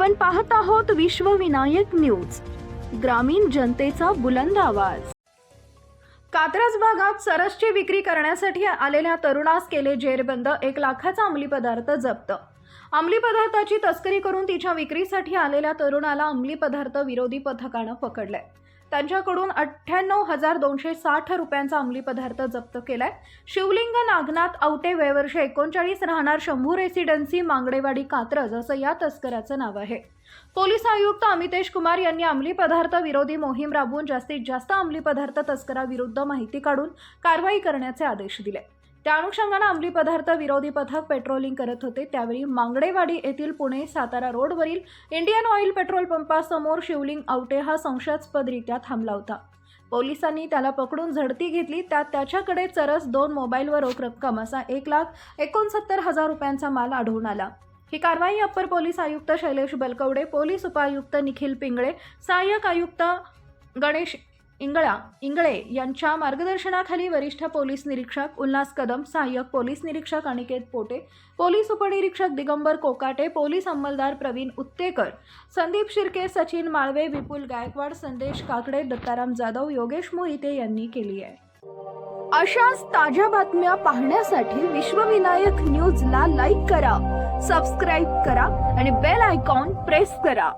पाहत आहोत विश्वविनायक न्यूज ग्रामीण जनतेचा बुलंद आवाज. कात्रज भागात सरसची विक्री करण्यासाठी आलेल्या तरुणास केले जेरबंद एक लाखाचा अंमली पदार्थ जप्त. अंमली पदार्थाची तस्करी करून तिच्या विक्रीसाठी आलेल्या तरुणाला अंमली पदार्थ विरोधी पथकानं पकडलंय. त्यांच्याकडून अठ्ठ्याण्णव हजार दोनशे साठ रुपयांचा अंमली पदार्थ जप्त केलाय. शिवलिंग नागनाथ आवटे वयवर्षे एकोणचाळीस राहणार शंभू रेसिडेन्सी मांगडेवाडी कात्रज असं या तस्कराचं नाव आहे. पोलीस आयुक्त अमितेश कुमार यांनी अंमली पदार्थ विरोधी मोहीम राबवून जास्तीत जास्त अंमली पदार्थ तस्कराविरुद्ध माहिती काढून कारवाई करण्याचे आदेश दिले. त्या अनुषंगानं अंमली पदार्थ विरोधी पथक पेट्रोलिंग करत होते. त्यावेळी मांगडेवाडी येथील पुणे सातारा रोडवरील इंडियन ऑइल पेट्रोल पंपासमोर शिवलिंग आवटे हा संशयास्पदरित्या थांबला होता. पोलिसांनी त्याला पकडून झडती घेतली. त्यात त्याच्याकडे चरस दोन मोबाईल व रोख रक्कम असा एक लाख एकोणसत्तर हजार रुपयांचा माल आढळून आला. ही कारवाई अप्पर पोलीस आयुक्त शैलेश बलकवडे पोलीस उपायुक्त निखिल पिंगळे सहाय्यक आयुक्त गणेश इंगळा इंगळे यांच्या मार्गदर्शनाखाली वरिष्ठ पोलीस निरीक्षक उल्हास कदम सहाय्यक पोलीस निरीक्षक अनिकेत पोटे पोलीस उपनिरीक्षक दिगंबर कोकाटे पोलीस अंमलदार प्रवीण उत्तेकर संदीप शिर्के सचिन माळवे विपुल गायकवाड संदेश काकडे दत्ताराम जाधव योगेश मोहिते यांनी केली आहे. अशाच ताज्या बातम्या पाहण्यासाठी विश्वविनायक न्यूजला लाईक करा सबस्क्राईब करा आणि बेल आयकॉन प्रेस करा.